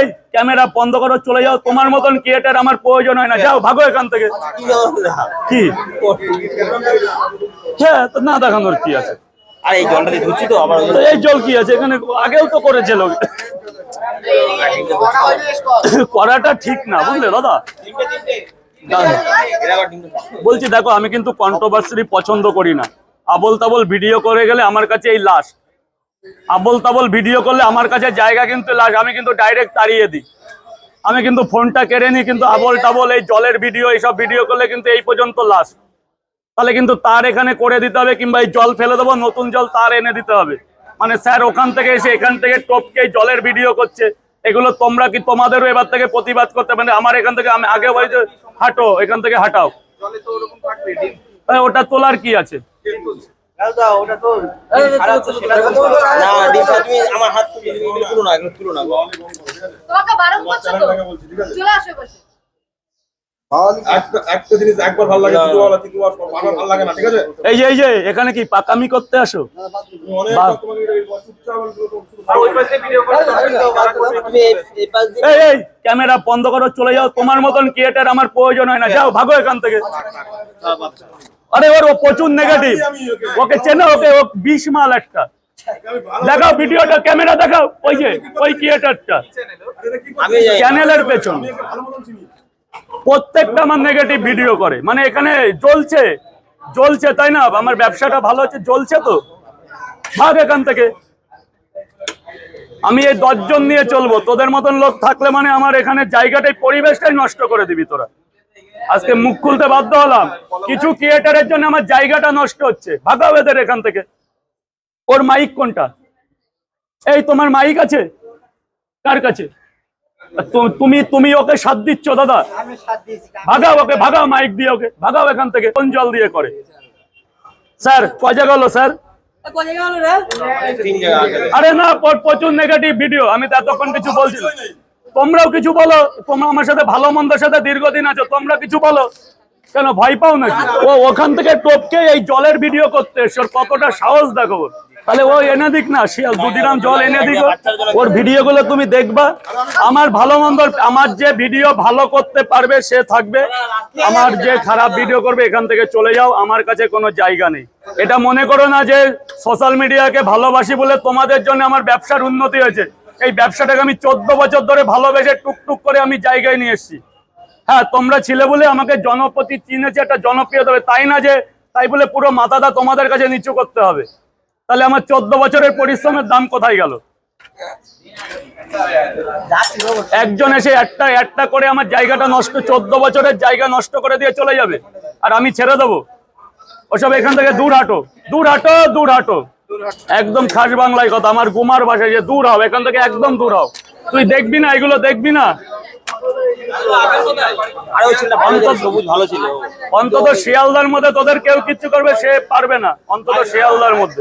এই ক্যামেরা বন্ধ করো চলে যাও। তোমার মতন ক্রিয়েটার আমার প্রয়োজন হয় না। যাও ভাগো এখান থেকে। কি? হ্যাঁ তো না দেখানোর কি আছে? আর এই জলটা ধুচ্ছি তো আবার এই জল কি আছে? এখানে আগেও তো করেছে লোক। করাটা ঠিক না বুঝলে দাদা? বলছি দেখো আমি কিন্তু কন্ট্রোভার্সি পছন্দ করি না। আবল তাবল ভিডিও করে গেলে আমার কাছে এই লাশ। আবল তাবল ভিডিও করলে আমার কাছে জায়গা কিন্তু লাগে আমি কিন্তু ডাইরেক্ট তাড়িয়ে দিই। আমি কিন্তু ফোনটা কেড়ে নিই কিন্তু আবল টাবল এই জলের ভিডিও এইসব ভিডিও করলে কিন্তু এই পর্যন্ত লাশ। তাহলে কিন্তু তার এখানে করে দিতে হবে কিংবা এই জল ফেলে দেবো নতুন জল তার এনে দিতে হবে। মানে স্যার ওখান থেকে এসে এখান থেকে টপকে জলের ভিডিও করছে। এগুলো তোমরা কি তোমাদেরও এবার থেকে প্রতিবাদ করতে মানে আমার এখান থেকে আমি আগে বলি যে হাঁটো এখান থেকে হাঁটাও। ওটা তোলার কি আছে? আমার হাত তুলো না তুলো না। তোমাকে বারণ করছ তো? চলে আসো বসে। একটা একটা জিনিস একবার ভালো লাগে দুবার তিনবার বারবার ভালো লাগে না ঠিক আছে? এই যে এই যে এখানে কি পাকামি করতে আসো? এই- এই এই এই ক্যামেরা বন্ধ করো চলে যাও। তোমার মতন ক্রিয়েটার আমার প্রয়োজন হয় না। যাও ভাগো এখান থেকে। আরে ওর ও প্রচুর নেগেটিভ ওকে। চেনো ওকে ও বিষ মাল একটা। দেখাও ভিডিওটা ক্যামেরা দেখাও ওই যে ওই ক্রিয়েটারটা আমি চ্যানেলের পেছন। প্রত্যেকটা আমার নেগেটিভ ভিডিও করে। মানে এখানে জ্বলছে জ্বলছে তাই না? আমার ব্যবসাটা ভালো হচ্ছে জ্বলছে তো। ভাগ এখান থেকে। আমি এই দশজন নিয়ে চলবো। তোদের মতন লোক থাকলে মানে আমার এখানে জায়গাটাই পরিবেশটাই নষ্ট করে দিবি তোরা। আজকে মুখ খুলতে বাধ্য হলাম। কিছু ক্রিয়েটারের জন্য আমার জায়গাটা নষ্ট হচ্ছে। ভাগাও এদের এখান থেকে। ওর মাইক কোনটা? এই তোমার মাইক আছে? কার কাছে? তুমি তুমি ওকে সাথ দিচ্ছ দাদা? ভাগাও ওকে ভাগাও মাইক দিয়ে ওকে। ভাগাও এখান থেকে কোন জল দিয়ে করে। স্যার কয় জায়গা হলো স্যার তিন জায়গা আছে আরে না প্রচুর নেগেটিভ ভিডিও আমি তো এতক্ষণ কিছু বলছি। তোমরাও কিছু বলো, তোমরা আমার সাথে ভালো মন্দের সাথে দীর্ঘদিন আছো, তোমরা কিছু বলো। কেন, ভয় পাও নাকি? ও, ওখান থেকে টপকে এই জলের ভিডিও করতে এসছে, ওর কতটা সাহস দেখো তাহলে ও এনে দিক না, শিয়াল দুদিরাম জল এনে দিক। ওর ভিডিও গুলো তুমি দেখবা। আমার ভালো মন্দ, আমার যে ভিডিও ভালো করতে পারবে, সে থাকবে। আমার যে খারাপ ভিডিও করবে, এখান থেকে চলে যাও, আমার কাছে কোনো জায়গা নেই। এটা মনে করো না যে সোশ্যাল মিডিয়াকে ভালোবাসি বলে তোমাদের জন্য আমার ব্যবসার উন্নতি হয়েছে। এই ব্যবসাটাকে আমি চোদ্দ বছর ধরে ভালোবেসে টুকটুক করে আমি জায়গায় নিয়ে এসেছি। হ্যাঁ তোমরা ছিলে বলে আমাকে জনপ্রতি চিনেছে একটা জনপ্রিয়তা হবে। তাই না যে, তাই বলে পুরো মাথাটা তোমাদের কাছে নিচু করতে হবে? তাহলে আমার চোদ্দ বছরের পরিশ্রমের দাম কোথায় গেল? একজন এসে একটা একটা করে আমার জায়গাটা নষ্ট, চোদ্দ বছরের জায়গা নষ্ট করে দিয়ে চলে যাবে। আর আমি ছেড়ে দেবো? ওসব এখান থেকে দূর হাঁটো। দূর হাঁটো দূর হাঁটো। একদম খাস বাংলায় কথা, আমার গুমার বাসায় যে দূর হও, এখান থেকে একদম দূর হও। তুই দেখবি না, এগুলো দেখবি না? অন্তত শিয়ালদার মধ্যে তোদের কেউ কিচ্ছু করবে, সে পারবে না, অন্তত শিয়ালদার মধ্যে।